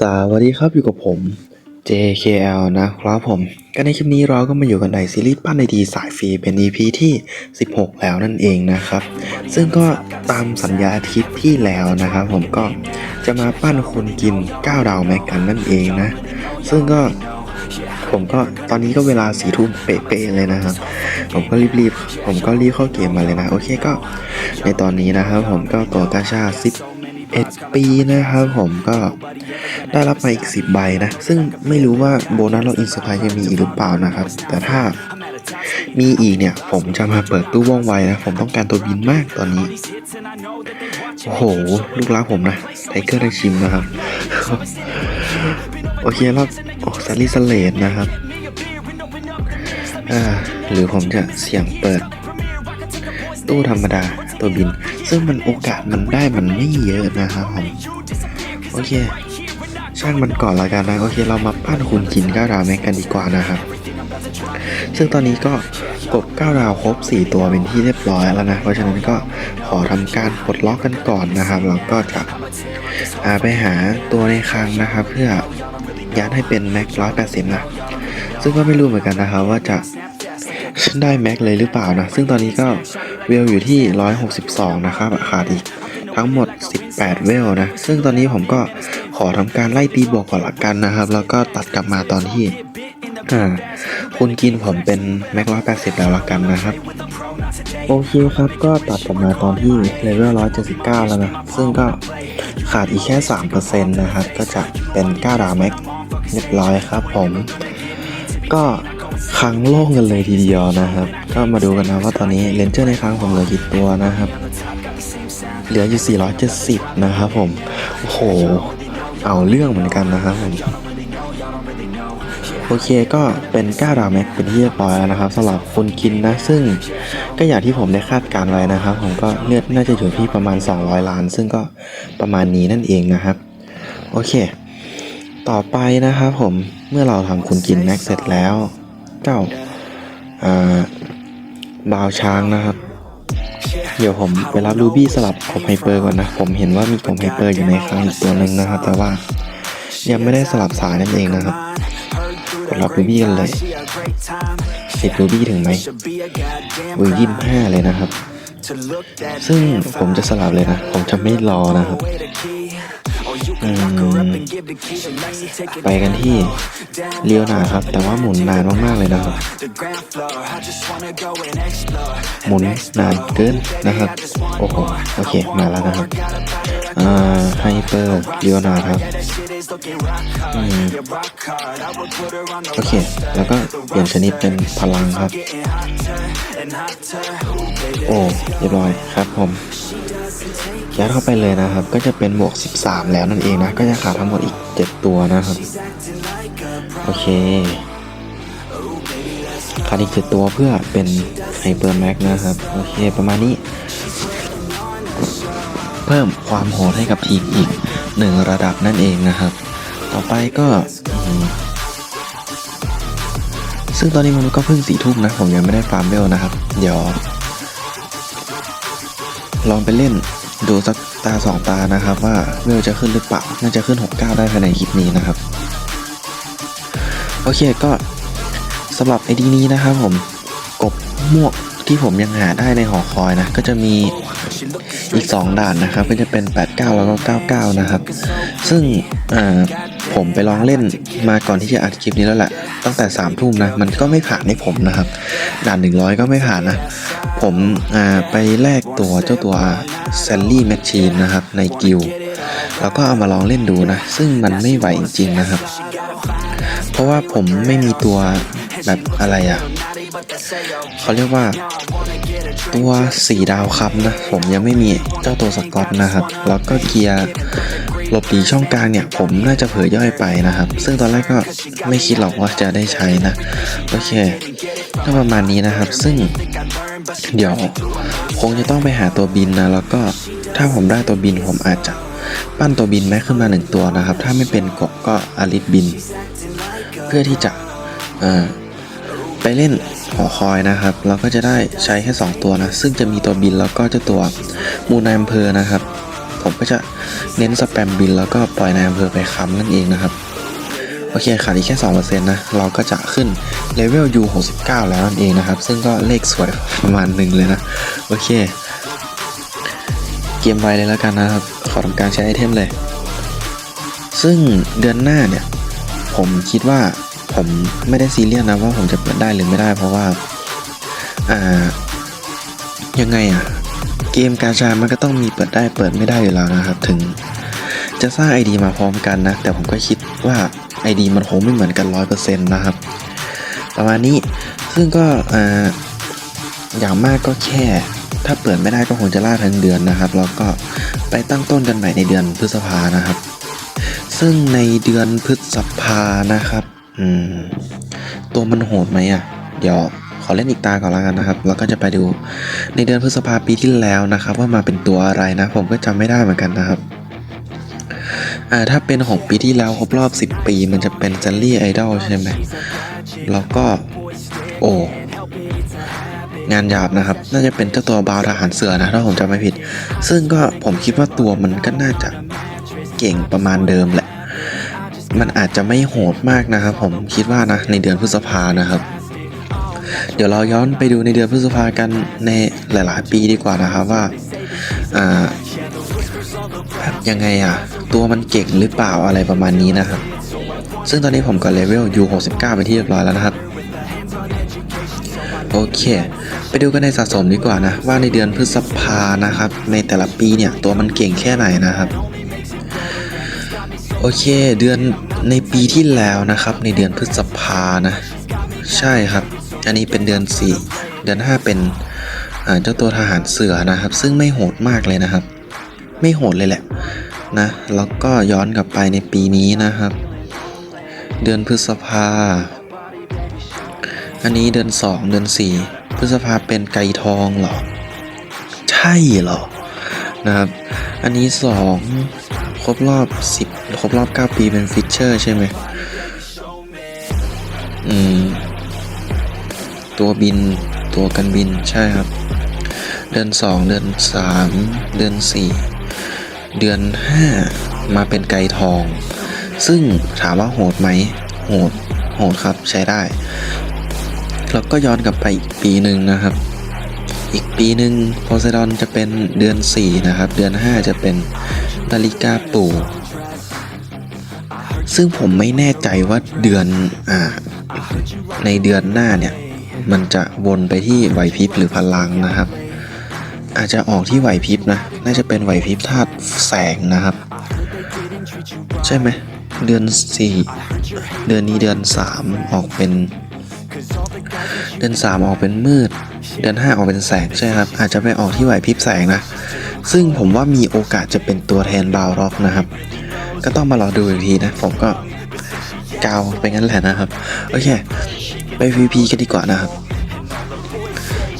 สวัสดีครับอยู่กับผม JKL นะครับผม ก็ในคลิปนี้เราก็มาอยู่กันในซีรีส์ปั้นในดีสายฟรีเป็น EP ที่ 16 แล้วนั่นเองนะครับ ซึ่งก็ตามสัญญาอาทิตย์ที่แล้วนะครับผมก็จะมาปั้นคนกิน 9 ดาวแม็กกันนั่นเองนะ ซึ่งก็ผมก็ตอนนี้ก็เวลาสี่ทุ่มเป๊ะๆเลยนะครับ ผมก็รีบๆผมก็รีบเข้าเกมมาเลยนะ โอเคก็ในตอนนี้นะครับผมก็ตัวกาชา 11 ปีนะครับผมก็ได้รับมาอีก 10 ใบนะ ซึ่งไม่รู้ว่าโบนัสเราอินสปายจะมีอีกหรือเปล่านะครับ แต่ถ้ามีอีกเนี่ย ผมจะมาเปิดตู้ว่องไวนะ ผมต้องการตัวบินมากตอนนี้ โอ้โห ลูกรักผมนะไทเกอร์ได้ชิมนะครับ โอเคแล้วโอ้ซาริสเลดนะครับหรือผมจะเสี่ยงเปิด ตู้ธรรมดาตัวบิน ซึ่งมันโอกาสมันได้มันไม่เยอะนะครับผมโอเค ช่างมันก่อนละกันนะโอเคเรามาปั้นคุณกินก้าวดาวแม็กกันดีกว่านะครับ ซึ่งตอนนี้ก็กบก้าวดาวครบ 4 ตัวเป็นที่เรียบร้อยแล้วนะเพราะฉะนั้นก็ขอทำการปลดล็อกกันก่อนนะครับเราก็จะอาไปหาตัวในคลังนะครับ เพื่อยัดให้เป็นแม็กร้อยแปดสิบนะซึ่งก็ไม่รู้เหมือนกันนะครับว่าจะ ได้แม็กเลยหรือเปล่านะ ซึ่งตอนนี้ก็เวลอยู่ที่ 162 นะครับขาดอีกทั้งหมด 18 เวลนะ ซึ่งตอนนี้ผมก็ขอทำการไล่ตีบวกก่อนละกันนะครับ แล้วก็ตัดกลับมาตอนที่คุณกินผมเป็นแม็กร้อยแปดสิบแล้วละกันนะครับ โอเคครับก็ตัดกลับมาตอนที่เลเวล179แล้วนะ ซึ่งก็ขาดอีกแค่3%นต์นะครับ ก็จะเป็น9ดาวแม็กเรียบร้อยครับผม ก็ ครั้งโล่งกันเลยทีเดียวนะครับ ก็มาดูกันนะว่าตอนนี้เลนเจอร์ในครั้งผมเหลือกี่ตัวนะครับ เหลืออยู่ 470 นะครับผม โอ้โห เอาเรื่องเหมือนกันนะครับผมโอเคก็เป็น9ดาวแม็กเป็นที่เรียบร้อยแล้วนะครับสำหรับคนกินนะ ซึ่งก็อย่างที่ผมได้คาดการไว้นะครับ ผมก็เลือดน่าจะอยู่ที่ประมาณ 200 ล้าน ซึ่งก็ประมาณนี้นั่นเองนะครับ โอเค ต่อไปนะครับผมเมื่อเราทำคุณกินแม็กเสร็จแล้ว เจ้าอ่าวช้างนะครับ เดี๋ยวผมไปรับรูบี้สลับกบไฮเปอร์ก่อนนะ ผมเห็นว่ามีกบไฮเปอร์อยู่ในคลังอีกตัวหนึ่งนะครับ แต่ว่ายังไม่ได้สลับสายนั่นเองนะครับกดรับรูบี้กันเลยสิบรูบี้ถึงไหมเวอร์ยี่ห้าเลยนะครับ ซึ่งผมจะสลับเลยนะ ผมจะไม่รอนะครับ ไปกันที่เลี้ยวหนาครับ แต่ว่าหมุนนานมากๆเลยนะครับ หมุนนานเกินนะครับ โอ้โห โอเค มาแล้วนะครับ อ่าไฮเปอร์เลียวนาครับ โอเค แล้วก็เปลี่ยนชนิดเป็นพลังครับ โอ้เรียบร้อยครับผมยัดเข้าไปเลยนะครับ ก็จะเป็นบวก 13 แล้วนั่นเองนะ ก็จะขาดทั้งหมดอีก 7 ตัวนะครับ โอเคขาดอีก 7 ตัวเพื่อเป็นไฮเปอร์แม็กนะครับ โอเค ประมาณนี้ เพิ่มความโหดให้กับทีมอีก หนึ่งระดับนั่นเองนะครับ ต่อไปก็ซึ่งตอนนี้มันก็เพิ่งสี่ทุ่มนะ ผมยังไม่ได้ฟาร์มเวลนะครับ เดี๋ยว ลองไปเล่นดูสักตาสองตานะครับ ว่าเวลจะขึ้นหรือเปล่า น่าจะขึ้น 69 ได้ภายในคลิปนี้นะครับ โอเคก็สำหรับไอดีนี้นะครับผมกบมวกที่ผมยังหาได้ในหอคอยนะ ก็จะมี อีก 2 ด่านนะครับก็จะเป็น 89 แล้วก็ 99 นะครับ ซึ่งผมไปลองเล่นมาก่อนที่จะอัดคลิปนี้แล้วแหละ ตั้งแต่3ามทุ่มนะ มันก็ไม่ผ่านให้ผมนะครับ ด่าน 100 ก็ไม่ผ่านนะ ผมไปแลกตัวเจ้าตัวแซลลี่แมชชีนนะครับ ในกิลแล้วก็เอามาลองเล่นดูนะ ซึ่งมันไม่ไหวจริงๆนะครับ เพราะว่าผมไม่มีตัวแบบอะไรอะ่ะ เขาเรียกว่า ตัวสี่ดาวครับนะ ผมยังไม่มีเจ้าตัวสกอตนะครับ แล้วก็เกียร์หลบหนีช่องกลางเนี่ย ผมน่าจะเผยย่อยไปนะครับ ซึ่งตอนแรกก็ไม่คิดหรอกว่าจะได้ใช้นะ โอเคก็ประมาณนี้นะครับ ซึ่งเดี๋ยวคงจะต้องไปหาตัวบินนะ แล้วก็ถ้าผมได้ตัวบินผมอาจจะปั้นตัวบินแม็กขึ้นมาหนึ่งตัวนะครับ ถ้าไม่เป็นกบก็อาริสบิน เพื่อที่จะไปเล่น หอคอยนะครับ เราก็จะได้ใช้แค่ 2 ตัวนะ ซึ่งจะมีตัวบินแล้วก็เจ้าตัวมูนายอำเภอนะครับ ผมก็จะเน้นสแปมบินแล้วก็ปล่อยนายอำเภอไปค้ำนั่นเองนะครับ โอเคขาดอีกแค่2%นะ เราก็จะขึ้นเลเวล U 69แล้วนั่นเองนะครับ ซึ่งก็เลขสวยประมาณหนึ่งเลยนะ โอเค เกมไวเลยแล้วกันนะครับ ขอทำการใช้ไอเทมเลย ซึ่งเดือนหน้าเนี่ย ผมคิดว่า ผมไม่ได้ซีเรียสนะว่าผมจะเปิดได้หรือไม่ได้ เพราะว่าอ่ายังไงอะเกมกาชา มันก็ต้องมีเปิดได้เปิดไม่ได้อยู่แล้วนะครับ ถึงจะสร้าง ID มาพร้อมกันนะ แต่ผมก็คิดว่า ID มันคงไม่เหมือนกันร้อยเปอร์เซ็นต์นะครับ ประมาณนี้ซึ่งก็อ่าอย่างมากก็แค่ถ้าเปิดไม่ได้ก็คงจะล่าทั้งเดือนนะครับ แล้วก็ไปตั้งต้นกันใหม่ในเดือนพฤษภานะครับ ซึ่งในเดือนพฤษภานะครับ อืม ตัวมันโหดไหมอะ เดี๋ยวขอเล่นอีกตาก่อนแล้วกันนะครับ แล้วก็จะไปดูในเดือนพฤษภาปีที่แล้วนะครับ ว่ามาเป็นตัวอะไรนะ ผมก็จำไม่ได้เหมือนกันนะครับ อ่าถ้าเป็นของปีที่แล้วครบรอบ 10 ปี มันจะเป็น j จ l ลี่ไอดอลใช่ไหมแล้วก็โอ้งานหยาบนะครับ น่าจะเป็นเจ้าตัวบาวทหารเสือนะถ้าผมจำไม่ผิด ซึ่งก็ผมคิดว่าตัวมันก็น่าจะเก่งประมาณเดิมแหละ มันอาจจะไม่โหดมากนะครับ ผมคิดว่านะในเดือนพฤษภานะครับ เดี๋ยวเราย้อนไปดูในเดือนพฤษภากันในหลาย ๆ ปีดีกว่านะครับว่าอ่ายังไงอะตัวมันเก่งหรือเปล่าอะไรประมาณนี้นะครับ ซึ่งตอนนี้ผมก็เลเวล U69 ไปที่เรียบร้อยแล้วนะครับโอเค ไปดูกันในสะสมดีกว่านะ ว่าในเดือนพฤษภานะครับ ในแต่ละปีเนี่ย ตัวมันเก่งแค่ไหนนะครับ โอเค เดือน ในปีที่แล้วนะครับ ในเดือนพฤษภานะ ใช่ครับ อันนี้เป็นเดือน 4 เดือน 5 เป็นเจ้าตัวทหารเสือนะครับ ซึ่งไม่โหดมากเลยนะครับ ไม่โหดเลยแหละนะแล้วก็ย้อนกลับไปในปีนี้นะครับ เดือนพฤษภา อันนี้เดือน 2 เดือน 4 พฤษภาเป็นไก่ทองเหรอ ใช่เหรอนะครับ อันนี้ 2 ครบรอบ10ครบรอบ9ปีเป็นฟิชเชอร์ใช่ไหมอืม ตัวบินตัวกันบินใช่ครับ เดือน2เดือน3เดือน4เดือน5มาเป็นไก่ทอง ซึ่งถามว่าโหดไหมโหดโหดครับใช้ได้ แล้วก็ย้อนกลับไปอีกปีหนึ่งนะครับ อีกปีหนึ่งโพไซดอนจะเป็นเดือน 4 นะครับ เดือน 5 จะเป็น นาฬิกาปูซึ่งผมไม่แน่ใจว่าเดือนอ่าในเดือนหน้าเนี่ย มันจะวนไปที่ไหวพริบหรือพลังนะครับ อาจจะออกที่ไหวพริบนะ น่าจะเป็นไหวพริบธาตุแสงนะครับ ใช่ไหมเดือน4เดือนนี้เดือน3ออกเป็น เดือน3ออกเป็นมืด เดือน5ออกเป็นแสงใช่ครับ อาจจะไปออกที่ไหวพริบแสงนะ ซึ่งผมว่ามีโอกาสจะเป็นตัวแทนบาวร็อกนะครับ ก็ต้องมารอดูอีกทีนะ ผมก็กาวไปงั้นแหละนะครับ โอเค ไป VP กันดีกว่านะครับ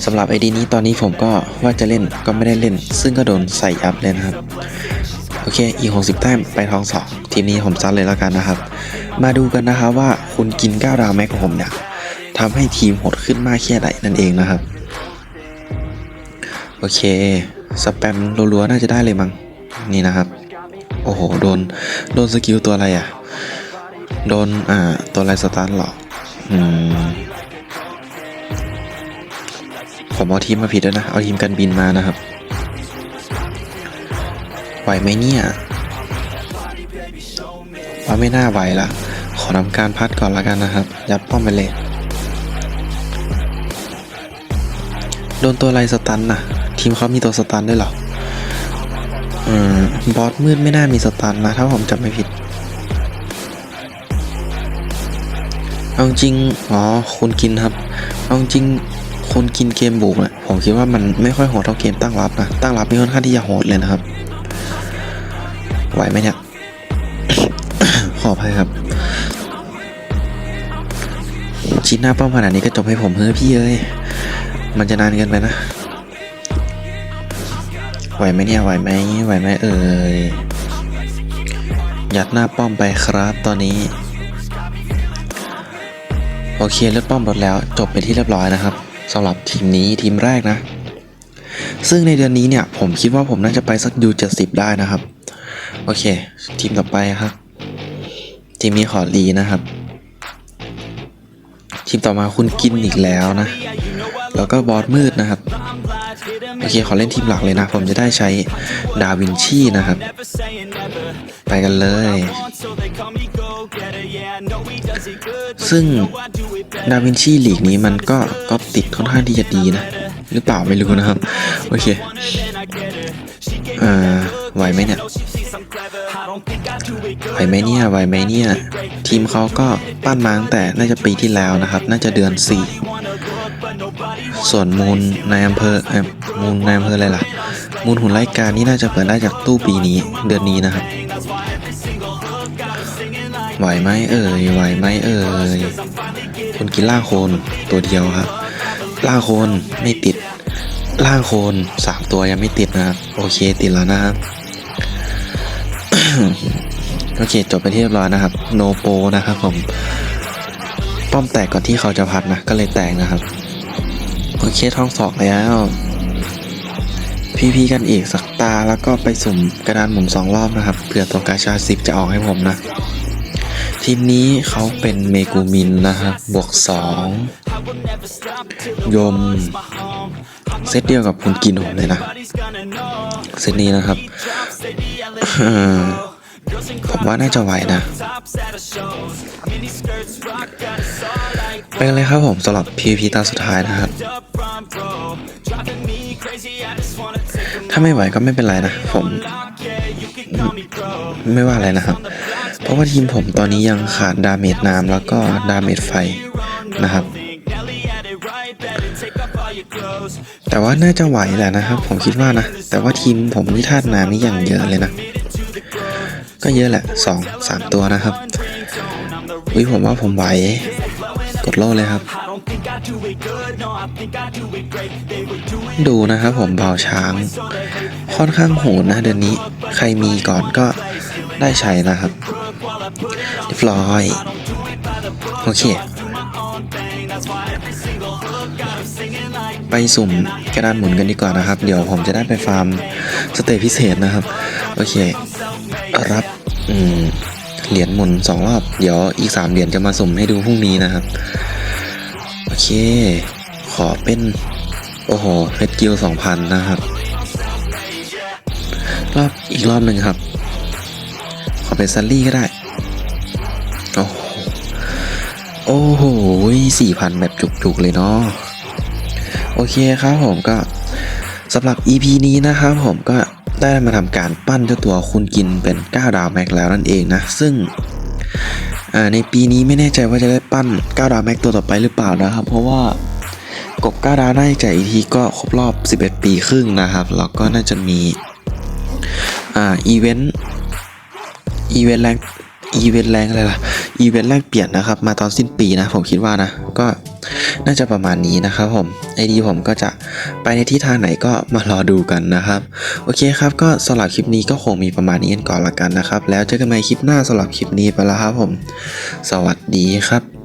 สำหรับไอดีนี้ตอนนี้ผมก็ว่าจะเล่นก็ไม่ได้เล่น ซึ่งก็โดนใส่ยับเลยนะครับ โอเคอีก60แต้มไปท้องสองทีมนี้ผมซัดเลยแล้วกันนะครับ มาดูกันนะครับว่าคุณกิน9ดาวแม็กของผมเนี่ยทำให้ทีมโหดขึ้นมากแค่ไหนนั่นเองนะครับ โอเค สแปมรัวๆน่าจะได้เลยมั้งนี่นะครับ โอ้โห โดน โดนสกิลตัวอะไรอะ โดน อ่า ตัวอะไรสตาร์ทหรออืมผมเอาทีมมาผิดแล้วนะ เอาทีมกันบินมานะครับ ไหวไหมเนี่ยว่าไม่น่าไหวละ ขอทำการพัดก่อนละกันนะครับ ยัดป้อมไปเลย โดนตัวอะไรสตันน่ะ ทีมเขามีตัวสตันด้วยเหรอ อืม บอสมืดไม่น่ามีสตันนะ ถ้าผมจำไม่ผิด เอาจริง อ๋อคุณกินครับ เอาจริง คนกินเกมบุกเนี่ยผมคิดว่ามันไม่ค่อยโหดเท่าเกมตั้งรับนะ ตั้งรับนี่ค่อนข้างที่จะโหดเลยนะครับ ไหวไหมเนี่ย ขออภัยครับชิดหน้าป้อมขนาดนี้ก็จบให้ผมเฮ้ยพี่เอ้ย มันจะนานเกินไปนะ ไหวไหมเนี่ยไหวไหมไหวไหมเอ่ยยัดหน้าป้อมไปครับตอนนี้ โอเคเลือดป้อมลดแล้วจบไปที่เรียบร้อยนะครับสำหรับทีมนี้ทีมแรกนะ ซึ่งในเดือนนี้เนี่ย ผมคิดว่าผมน่าจะไปสักยูเจ็ดสิบได้นะครับ โอเค ทีมต่อไปครับ ทีมนี้ขอรีนะครับ ทีมต่อมาคุณกินอีกแล้วนะ แล้วก็บอสมืดนะครับ โอเค ขอเล่นทีมหลักเลยนะ ผมจะได้ใช้ดาวินชีนะครับ ไปกันเลย ซึ่งดาวินชีลีกนี้มันก็ก็ติดค่อนข้างที่จะดีนะ หรือเปล่าไม่รู้นะครับ โอเคอ่าไหวไหมเนี่ยไหวไหมเนี่ยไหวไหมเนี่ย ทีมเขาก็ปั้นมาตั้งแต่น่าจะปีที่แล้วนะครับ น่าจะเดือน 4 ส่วนมูลในอำเภอมูลในอำเภออะไรล่ะ มูลหุ่นไล่การนี่น่าจะเปิดได้จากตู้ปีนี้เดือนนี้นะครับ ไหวไหมเอ่ยไหวไหมเอ่ยคุณกินล่าโคนตัวเดียวครับล่าโคนไม่ติดล่าโคนสามตัวยังไม่ติดนะครับโอเคติดแล้วนะครับโอเคจบไปที่เรียบร้อยนะครับ โนโปนะครับผม ป้อมแตกก่อนที่เขาจะพัดนะ ก็เลยแตกนะครับ โอเคท้องสอกแล้ว พีพีกันอีกสักตาแล้วก็ไปสุ่มกระดานหมุนสองรอบนะครับเผื่อตัวกาชาสิบจะออกให้ผมนะ ทีมนี้เขาเป็นเมกูมินนะครับบวกสองยมเซตเดียวกับคุณกินผมเลยนะ เซตนี้นะครับ ผมว่าน่าจะไหวนะไปกันเลยครับผมสำหรับ PVP ตาสุดท้ายนะครับ ถ้าไม่ไหวก็ไม่เป็นไรนะ ผมไม่ไม่ว่าอะไรนะครับ เพราะว่าทีมผมตอนนี้ยังขาดดาเมจน้ำแล้วก็ดาเมจไฟนะครับ แต่ว่าน่าจะไหวแหละนะครับ ผมคิดว่านะ แต่ว่าทีมผมนี่ธาตุน้ำนี่อย่างเยอะเลยนะ ก็เยอะแหละสองสามตัวนะครับอุ้ยผมว่าผมไหว กดโล่เลยครับ ดูนะครับผมเบาช้าง ค่อนข้างโหดนะเดือนนี้ ใครมีก่อนก็ได้ใช้นะครับเรียบร้อย โอเค ไปสุ่มกระดานหมุนกันดีกว่านะครับ เดี๋ยวผมจะได้ไปฟาร์มสเตจพิเศษนะครับ โอเค รับ อืมเหรียญหมุนสองรอบ เดี๋ยวอีกสามเหรียญจะมาสุ่มให้ดูพรุ่งนี้นะครับ โอเค ขอเป็น โอ้โหเพชรกิลสองพันนะครับ รอบอีกรอบหนึ่งครับ ขอเป็นซัลลี่ก็ได้ โอ้โหโอ้โหสี่พันแบบจุกๆเลยเนาะโอเคครับผมก็สำหรับ EP นี้นะครับผมก็ ได้มาทำการปั้นเจ้าตัวคุณกินเป็น 9 ดาวแม็กแล้วนั่นเองนะ ซึ่งในปีนี้ไม่แน่ใจว่าจะได้ปั้น 9 ดาวแม็กตัวต่อไปหรือเปล่านะครับ เพราะว่ากบ 9 ดาวน่าจะจ่ายอีทีก็ครบรอบ 11 ปีครึ่งนะครับแล้วก็น่าจะมีอ่าอีเวนต์อีเวนต์แรงอีเวนต์แรงอะไรล่ะอีเวนต์แรกเปลี่ยนนะครับ มาตอนสิ้นปีนะ ผมคิดว่านะก็ น่าจะประมาณนี้นะครับผมไอดีผมก็จะไปในที่ทางไหนก็มารอดูกันนะครับ โอเคครับก็สำหรับคลิปนี้ก็คงมีประมาณนี้กันก่อนละกันนะครับ แล้วเจอกันใหม่คลิปหน้าสำหรับคลิปนี้ไปแล้วครับผม สวัสดีครับ